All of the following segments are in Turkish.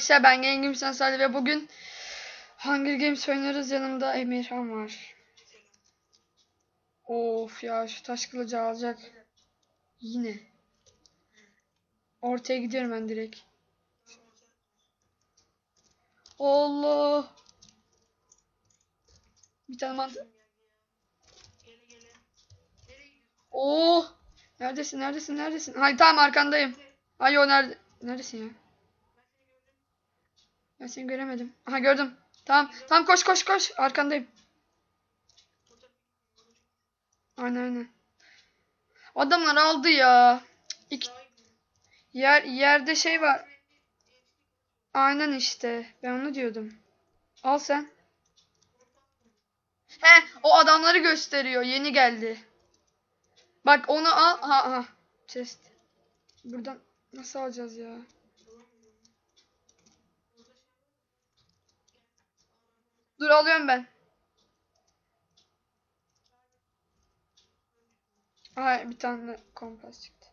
Arkadaşlar ben Gengim Sensali ve bugün Hunger Games oynuyoruz yanımda Emirhan var. Of ya şu taş kılıcı alacak. Yine. Ortaya gidiyorum ben direkt. Allah. Bir tane mantık. Oo. Neredesin? Neredesin? Neredesin? Hayır tamam arkandayım. Ay o nerede? Neredesin ya? Ben seni göremedim. Aha gördüm. Tamam. Tamam koş koş koş. Arkandayım. Aynen aynen. Adamlar aldı ya. İki... Yer, yerde şey var. Aynen işte. Ben onu diyordum. Al sen. He o adamları gösteriyor. Yeni geldi. Bak onu al. Ha ha. Chest. Buradan nasıl alacağız ya? Dur alıyorum ben. Ay bir tane kompas çıktı.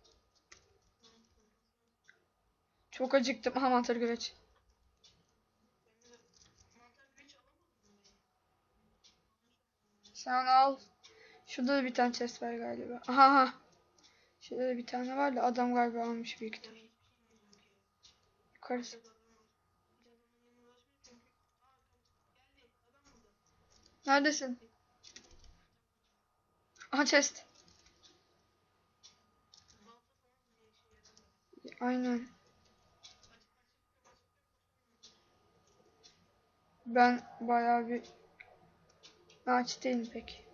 Çok acıktım. Aha mantar güveç. Sen al. Şurada da bir tane chest var galiba. Aha aha. Şurada da bir tane var da adam galiba almış büyük ihtimal. Yukarısı. Neredesin? Aha chest. Aynen. Ben bayağı bir aç değilim pek.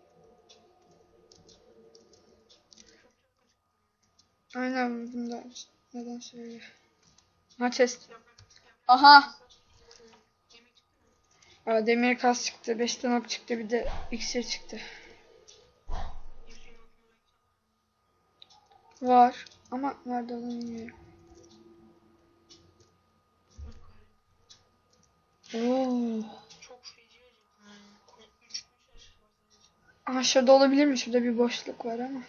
Aynen bunda neden söylüyor? Ha chest. Aha. Aa, demir kas çıktı. 5 tane ok çıktı. Bir de iksir çıktı. Var. Ama nerede olduğunu bilmiyorum. Oo. Aha şurada olabilir mi? Şurada bir boşluk var ama.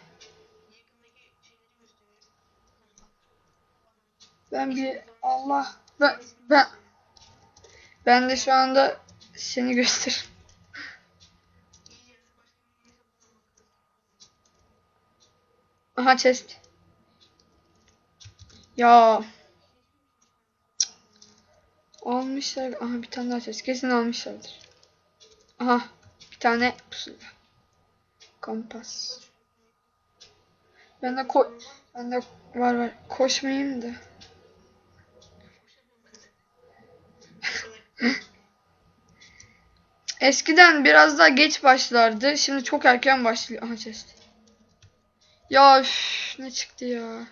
Ben bir Allah ben ben ben de şu anda seni göster. Aha chest. Ya. Almışlar. Aha bir tane daha chest. Kesin almışlardır. Aha bir tane pusula. Kompas. Ben de ko ben de var var koşmayayım da. Eskiden biraz daha geç başlardı. Şimdi çok erken başlıyor. Aha chest. Ya üf, ne çıktı ya.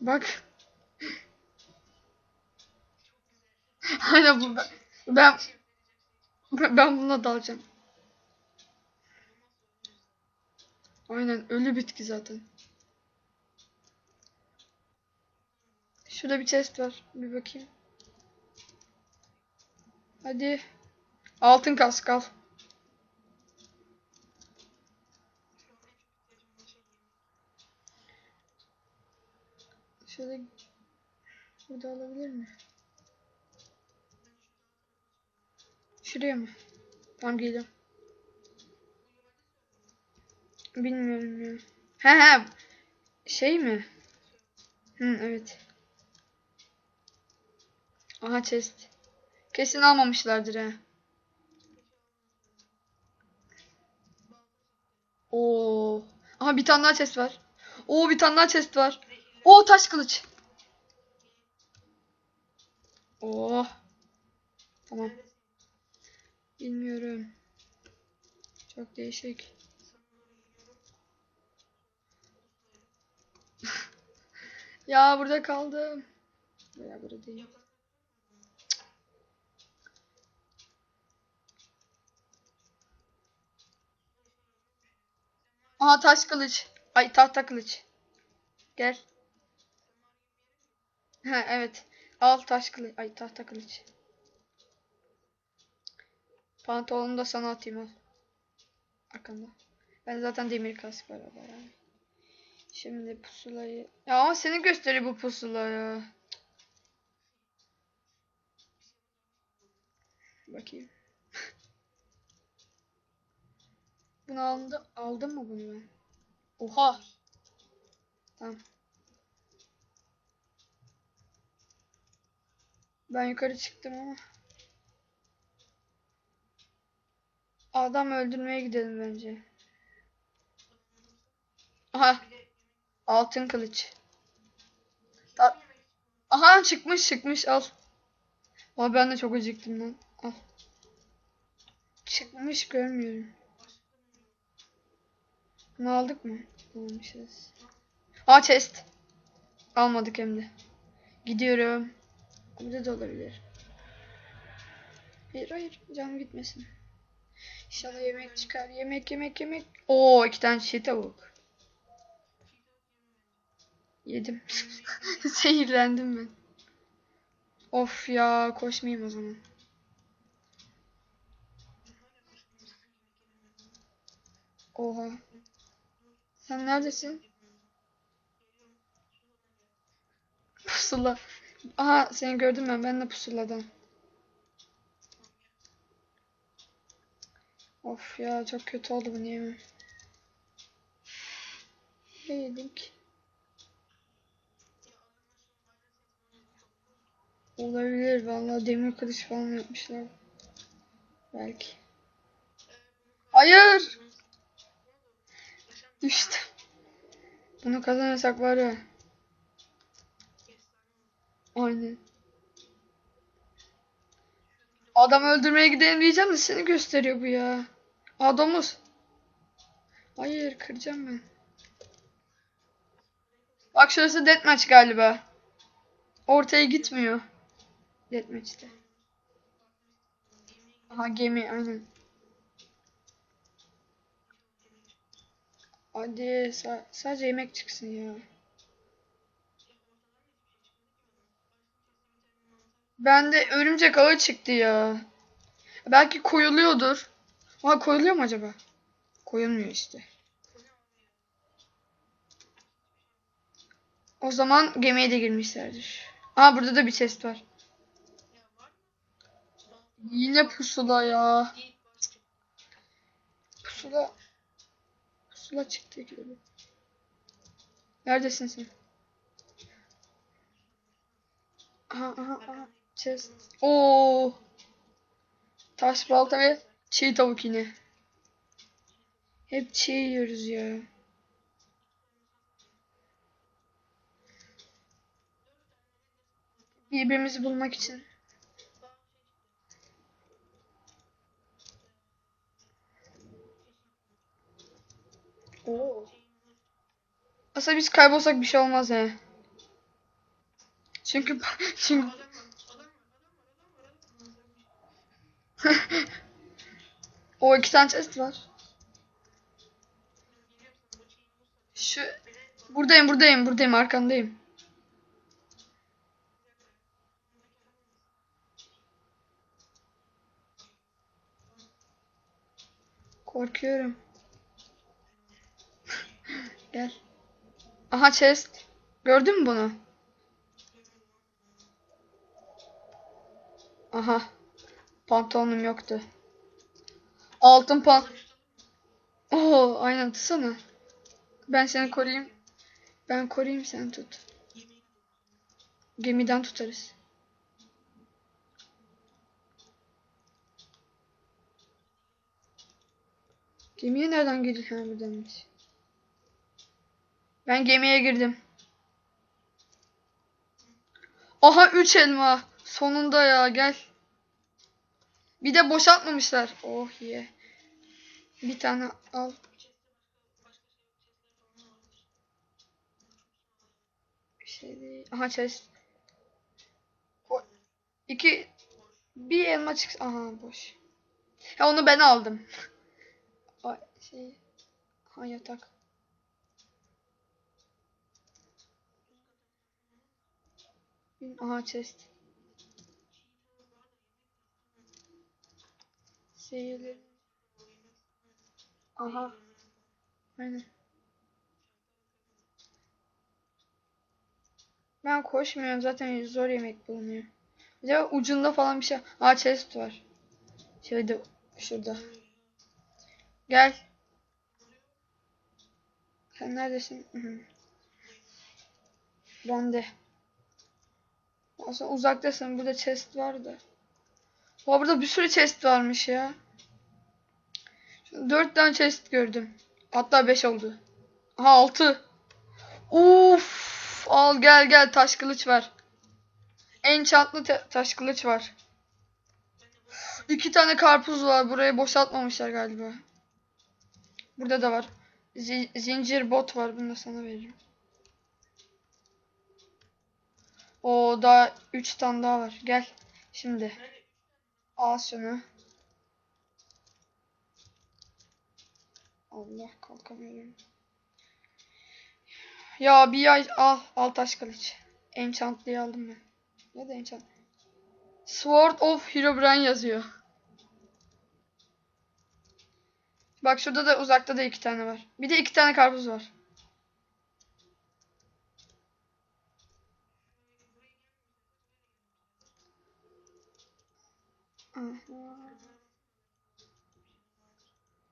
Bak. Aynen bu ben ben, ben buna dalacağım. Aynen ölü bitki zaten. Şurada bir chest var. Bir bakayım. Hadi. Altın kask al. Şöyle burada alabilir mi? Şuraya mı? Tamam geliyorum. Bilmiyorum ya. He he. Şey mi? Hı evet. Aha chest. Kesin almamışlardır ha. Oo. Aha bir tane daha chest var. Oo bir tane daha chest var. Oo taş kılıç. Oo. Tamam. Bilmiyorum. Çok değişik. ya burada kaldım. Ya burada değil. Aha taş kılıç. Ay tahta kılıç. Gel. Ha evet. Al taş kılıç. Ay tahta kılıç. Pantolonu da sana atayım al. Arkanda. Ben zaten demir kask var araba yani. Şimdi pusulayı. Ya ama seni gösteriyor bu pusula ya. Bakayım. Bunu aldım. Aldım mı bunu ben? Oha. Tamam. Ben yukarı çıktım ama. Adam öldürmeye gidelim bence. Aha. Altın kılıç. Ta- Aha çıkmış çıkmış al. Ama ben de çok acıktım lan. Al. Çıkmış görmüyorum. Bunu aldık mı? Almışız. Aa chest. Almadık hem de. Gidiyorum. Burada da olabilir. Hayır hayır canım gitmesin. İnşallah yemek çıkar. Yemek yemek yemek. Oo iki tane çiğ tavuk. Yedim. Zehirlendim ben. Of ya koşmayayım o zaman. Oha. Sen neredesin? Pusula. Aha seni gördüm ben. Ben de pusuladan. Of ya çok kötü oldu bu niye? Ne yedik? Olabilir vallahi demir kılıç falan yapmışlar. Belki. Hayır. Düştüm. Bunu kazanırsak var ya. Aynen. Adam öldürmeye gidelim diyeceğim de seni gösteriyor bu ya. Aa domuz. Hayır kıracağım ben. Bak şurası deathmatch galiba. Ortaya gitmiyor. Deathmatch'te. Aha gemi aynen. Hadi sa- sadece yemek çıksın ya. Bende örümcek ağı çıktı ya. Belki koyuluyordur. Aha koyuluyor mu acaba? Koyulmuyor işte. O zaman gemiye de girmişlerdir. Aa burada da bir chest var. Yine pusula ya. Pusula. Pusula çıktı gibi. Neredesin sen? Aha aha aha. Chest. Oo. Taş balta ve çiğ tavuk yine. Hep çiğ yiyoruz ya. Birbirimizi bulmak için. Oo. Aslında biz kaybolsak bir şey olmaz he. Çünkü çünkü o iki tane chest var. Şu buradayım buradayım buradayım arkandayım. Korkuyorum. Gel. Aha chest. Gördün mü bunu? Aha. Pantolonum yoktu. Altın pan. Oo, aynen tutsana. Ben seni koruyayım. Ben koruyayım sen tut. Gemiden tutarız. Gemiye nereden girdin? Ha buradanmış. Ben gemiye girdim. Aha 3 elma. Sonunda ya gel. Bir de boşaltmamışlar. Oh ye. Bir tane al. Bir şey değil. Aha chest. İki bir elma çıksın. Aha boş. Ya onu ben aldım. Ay şey. Ha yatak. Aha chest. Seyirli. Aha. Aynen. Ben koşmuyorum zaten zor yemek bulunuyor. Acaba ucunda falan bir şey. Aa chest var. Şeyde şurada. Gel. Sen neredesin? Hı hı. Ben de. Aslında uzaktasın. Burada chest vardı. Oha burada bir sürü chest varmış ya. Şimdi Dört tane chest gördüm. Hatta beş oldu. Aha altı. Uf. Al gel gel taş kılıç var. Enchantlı te- taş kılıç var. İki tane karpuz var. Burayı boşaltmamışlar galiba. Burada da var. Zi- zincir bot var. Bunu da sana veririm. O daha 3 tane daha var. Gel. Şimdi. Al şunu. Allah kalkamıyorum. Ya bir ay al. Al taş kılıç. Enchantlı'yı aldım ben. Ya da enchant. Sword of Herobrine yazıyor. Bak şurada da uzakta da iki tane var. Bir de iki tane karpuz var.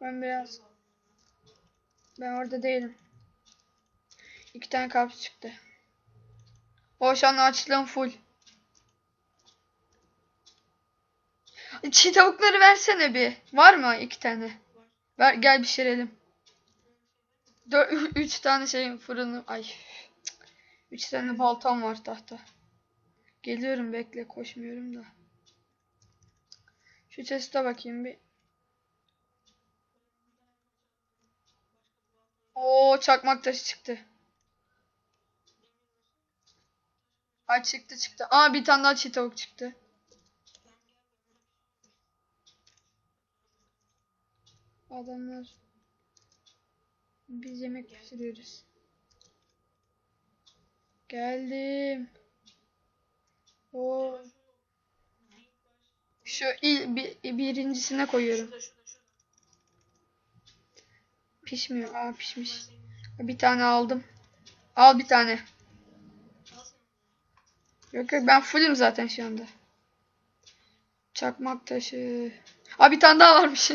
Ben biraz ben orada değilim. İki tane karpuz çıktı. O şu an açlığım full. Çiğ tavukları versene bir. Var mı iki tane? Ver gel pişirelim. Dört, üç tane şeyin fırını. Ay. Üç tane baltam var tahta. Geliyorum bekle koşmuyorum da. Şu chest'e bakayım bir. Oo çakmak taşı çıktı. Ay çıktı çıktı. Aa bir tane daha çiğ çıktı. Adamlar biz yemek pişiriyoruz. Geldim. Oo. Şu il, bir, birincisine koyuyorum. Pişmiyor. Aa pişmiş. Bir tane aldım. Al bir tane. Yok yok ben fullüm zaten şu anda. Çakmak taşı. Aa bir tane daha varmış.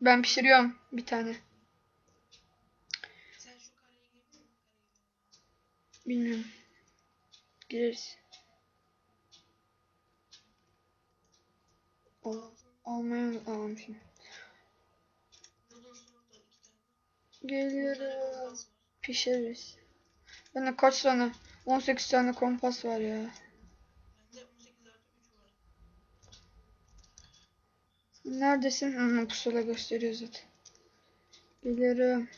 Ben pişiriyorum bir tane. Bilmiyorum. Gireriz. Al, almayı almışım. Geliyorum. Pişiririz. Bende kaç tane? 18 tane kompas var ya. Neredesin? Hı, pusula gösteriyor zaten. Geliyorum.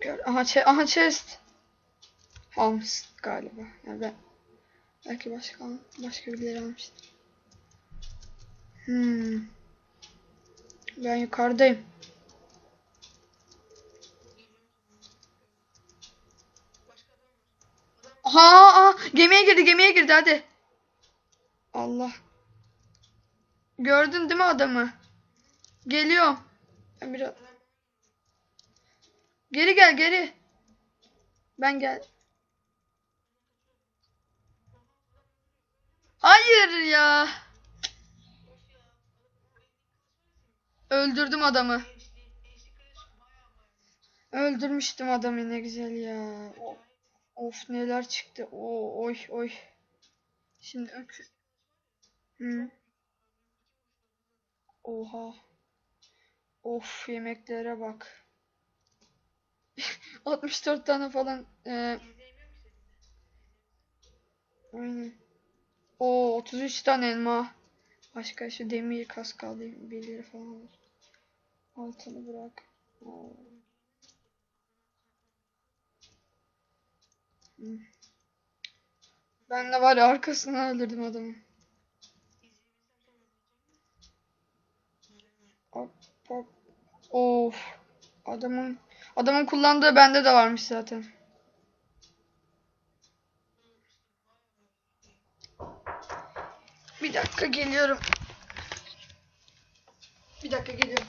Gör. Aha, che aha chest. Almış galiba. Yani ben belki başka başka birileri almıştır. Hmm. Ben yukarıdayım. Aha, aha gemiye girdi gemiye girdi hadi. Allah. Gördün değil mi adamı? Geliyor. Ben biraz... Geri gel geri. Ben gel. Hayır ya. Öldürdüm adamı. Öldürmüştüm adamı ne güzel ya. Of neler çıktı. O oy oy. Şimdi ök. Hı. Oha. Of yemeklere bak. 64 tane falan. Ee, aynen. O 33 tane elma. Başka şu demir kas kaldı. Birileri falan. Altını bırak. Hı. Ben de var ya arkasından öldürdüm adamı. Hop. Of. Adamın adamın kullandığı bende de varmış zaten. dakika geliyorum. Bir dakika geliyorum.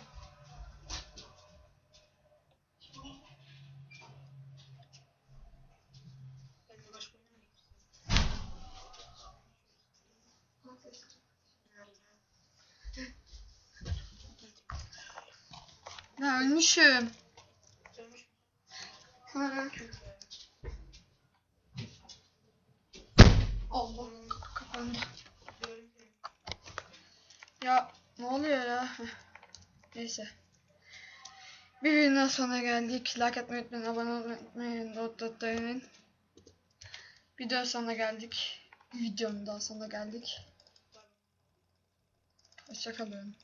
Ben ölmüşüm. Allah. Kapandı. Ya ne oluyor ya? Neyse. Bir videonun sonuna geldik. Like atmayı unutmayın, abone olmayı unutmayın, not not Video sonuna geldik. Videonun daha sonuna geldik. Hoşçakalın.